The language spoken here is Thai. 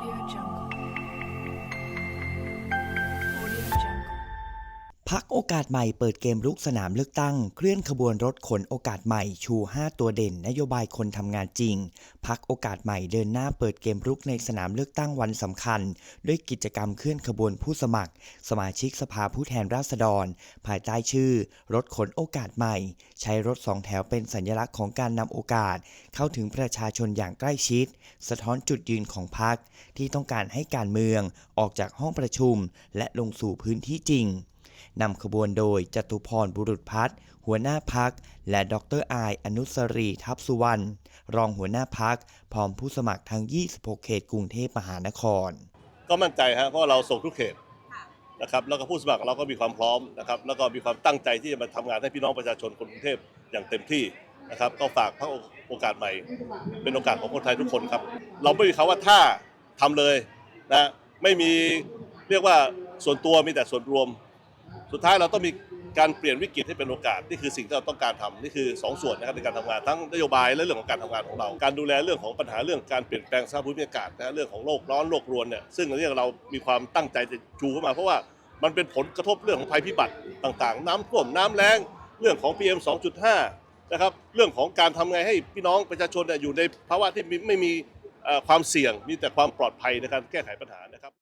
Audio Jungle. พักโอกาสใหม่เปิดเกมรุกสนามเลือกตั้ง เคลื่อนขบวนรถขนโอกาสใหม่ชู 5 ตัวเด่น นโยบายคนทำงานจริง พักโอกาสใหม่เดินหน้าเปิดเกมรุกในสนามเลือกตั้งวันสำคัญ ด้วยกิจกรรมเคลื่อนขบวนผู้สมัคร สมาชิกสภาผู้แทนราษฎร ภายใต้ชื่อ รถขนโอกาสใหม่ ใช้รถสองแถวเป็นสัญลักษณ์ของการนำโอกาส เข้าถึงประชาชนอย่างใกล้ชิด สะท้อนจุดยืนของพรรคที่ต้องการให้การเมือง ออกจากห้องประชุม และลงสู่พื้นที่จริง นำขบวนโดยจตุพรบุรุษพัฒน์หัวหน้าพัก และดรอายอนุสรีทัพสุวรรณรองหัวหน้าพัก พร้อมผู้สมัครทั้ง 26 เขตกรุงเทพมหานคร ก็มั่นใจฮะเพราะเราส่งทุกเขตนะครับแล้วก็ผู้สมัครเราก็มีความพร้อมนะครับแล้วก็มีความตั้งใจที่จะมาทำงานให้พี่น้องประชาชนคนกรุงเทพอย่างเต็มที่นะครับก็ฝากพระโอกาสใหม่ เป็นโอกาสของคนไทยทุกคนครับ เราไม่มีคำว่าถ้าทำเลยนะไม่มีเรียกว่าส่วนตัวมีแต่ส่วนรวม สุดท้ายเราต้องมีการเปลี่ยนวิกฤตให้เป็นโอกาส นี่คือสิ่งที่เราต้องการทำนี่คือสองส่วนนะครับในการทำงานทั้งนโยบายและเรื่องของการทำงานของเรา การดูแลเรื่องของปัญหาเรื่องการเปลี่ยนแปลงสภาพภูมิอากาศนะเรื่องของโลกร้อนโลกรวนเนี่ยซึ่งอันนี้เรามีความตั้งใจจะชูเข้ามาเพราะว่ามันเป็นผลกระทบเรื่องของภัยพิบัติต่างๆ น้ำท่วมน้ำแล้งเรื่องของ PM 2.5 นะครับเรื่องของการทำไงให้พี่น้องประชาชนเนี่ยอยู่ในภาวะที่ไม่มีความเสี่ยงมีแต่ความปลอดภัยในการแก้ไขปัญหานะครับ